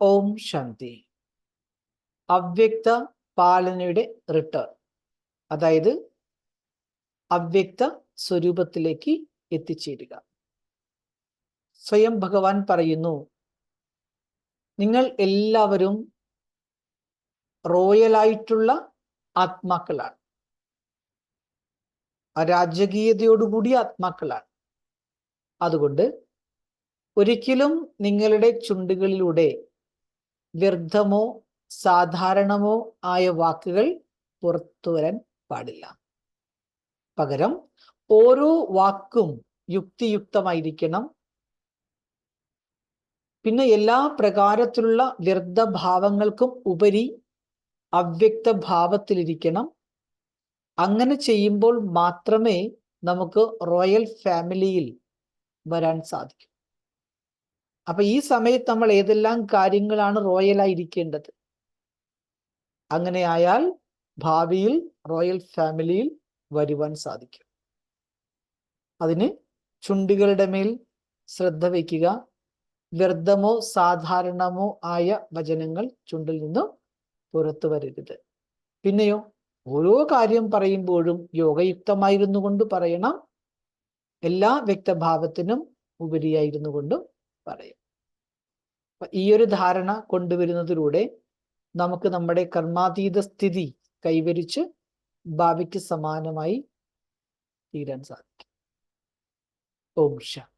ഓം ശാന്തി. അവ്യക്ത പാലനയുടെ റിട്ടേൺ അതായത് അവ്യക്ത സ്വരൂപത്തിലേക്ക് എത്തിച്ചേരുക. സ്വയം ഭഗവാൻ പറയുന്നു നിങ്ങൾ എല്ലാവരും റോയലായിട്ടുള്ള ആത്മാക്കളാണ്. അരാജകീയതയോടുകൂടിയ ആത്മാക്കളാണ്. അതുകൊണ്ട് ഒരിക്കലും നിങ്ങളുടെ ചുണ്ടുകളിലൂടെ വ്യർത്ഥമോ സാധാരണമോ ആയ വാക്കുകൾ പുറത്തു വരാൻ പാടില്ല. പകരം ഓരോ വാക്കും യുക്തിയുക്തമായിരിക്കണം. പിന്നെ എല്ലാ പ്രകാരത്തിലുള്ള വ്യർത്ഥഭാവങ്ങൾക്കും ഉപരി അവ്യക്ത ഭാവത്തിലിരിക്കണം അങ്ങനെ ചെയ്യുമ്പോൾ മാത്രമേ നമുക്ക് റോയൽ ഫാമിലിയിൽ വരാൻ സാധിക്കും. അപ്പൊ ഈ സമയത്ത് നമ്മൾ ഏതെല്ലാം കാര്യങ്ങളാണ് റോയലായിരിക്കേണ്ടത് അങ്ങനെയായാൽ ഭാവിയിൽ റോയൽ ഫാമിലിയിൽ വരുവാൻ സാധിക്കും. അതിന് ചുണ്ടികളുടെ മേൽ ശ്രദ്ധ വയ്ക്കുക. വ്യർത്ഥമോ സാധാരണമോ ആയ വചനങ്ങൾ ചുണ്ടിൽ നിന്നും പുറത്തു വരരുത്. പിന്നെയോ ഓരോ കാര്യം പറയുമ്പോഴും യോഗയുക്തമായിരുന്നു കൊണ്ട് പറയണം. എല്ലാ വ്യക്തഭാവത്തിനും ഉപരിയായിരുന്നു കൊണ്ടും പറയും. ഈ ഒരു ധാരണ കൊണ്ടുവരുന്നതിലൂടെ നമുക്ക് നമ്മുടെ കർമാതീത സ്ഥിതി കൈവരിച്ച് ഭാവിക്ക് സമാനമായി തീരാൻ സാധിക്കും. ഓം ശാന്തി.